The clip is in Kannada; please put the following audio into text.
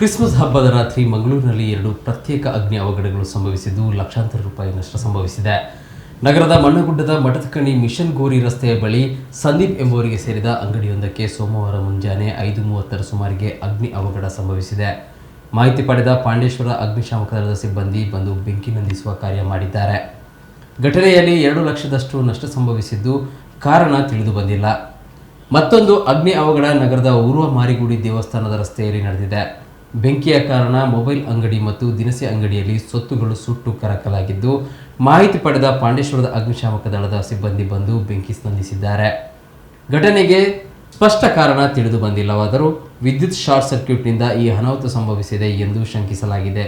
ಕ್ರಿಸ್ಮಸ್ ಹಬ್ಬದ ರಾತ್ರಿ ಮಂಗಳೂರಿನಲ್ಲಿ ಎರಡು ಪ್ರತ್ಯೇಕ ಅಗ್ನಿ ಅವಘಡಗಳು ಸಂಭವಿಸಿದ್ದು ಲಕ್ಷಾಂತರ ರೂಪಾಯಿ ನಷ್ಟ ಸಂಭವಿಸಿದೆ. ನಗರದ ಮಣ್ಣಗುಡ್ಡದ ಮಠದಕಣಿ ಮಿಷನ್ ಗೋರಿ ರಸ್ತೆಯ ಬಳಿ ಸಂದೀಪ್ ಎಂಬುವರಿಗೆ ಸೇರಿದ ಅಂಗಡಿಯೊಂದಕ್ಕೆ ಸೋಮವಾರ ಮುಂಜಾನೆ ಐದು ಮೂವತ್ತರ ಸುಮಾರಿಗೆ ಅಗ್ನಿ ಅವಘಡ ಸಂಭವಿಸಿದೆ. ಮಾಹಿತಿ ಪಡೆದ ಪಾಂಡೇಶ್ವರ ಅಗ್ನಿಶಾಮಕ ದಳದ ಸಿಬ್ಬಂದಿ ಬಂದು ಬೆಂಕಿ ನಂದಿಸುವ ಕಾರ್ಯ ಮಾಡಿದ್ದಾರೆ. ಘಟನೆಯಲ್ಲಿ ಎರಡು ಲಕ್ಷದಷ್ಟು ನಷ್ಟ ಸಂಭವಿಸಿದ್ದು ಕಾರಣ ತಿಳಿದು ಬಂದಿಲ್ಲ. ಮತ್ತೊಂದು ಅಗ್ನಿ ಅವಘಡ ನಗರದ ಊರ್ವ ಮಾರಿಗುಡಿ ದೇವಸ್ಥಾನದ ರಸ್ತೆಯಲ್ಲಿ ನಡೆದಿದೆ. ಬೆಂಕಿಯ ಕಾರಣ ಮೊಬೈಲ್ ಅಂಗಡಿ ಮತ್ತು ದಿನಸಿ ಅಂಗಡಿಯಲ್ಲಿ ಸೊತ್ತುಗಳು ಸುಟ್ಟು ಕರಕಲಾಗಿದ್ದು, ಮಾಹಿತಿ ಪಡೆದ ಪಾಂಡೇಶ್ವರದ ಅಗ್ನಿಶಾಮಕ ದಳದ ಸಿಬ್ಬಂದಿ ಬಂದು ಬೆಂಕಿ ಸ್ಪಂದಿಸಿದ್ದಾರೆ. ಘಟನೆಗೆ ಸ್ಪಷ್ಟ ಕಾರಣ ತಿಳಿದು ಬಂದಿಲ್ಲವಾದರೂ ವಿದ್ಯುತ್ ಶಾರ್ಟ್ ಸರ್ಕ್ಯೂಟ್ನಿಂದ ಈ ಅನಾಹುತ ಸಂಭವಿಸಿದೆ ಎಂದು ಶಂಕಿಸಲಾಗಿದೆ.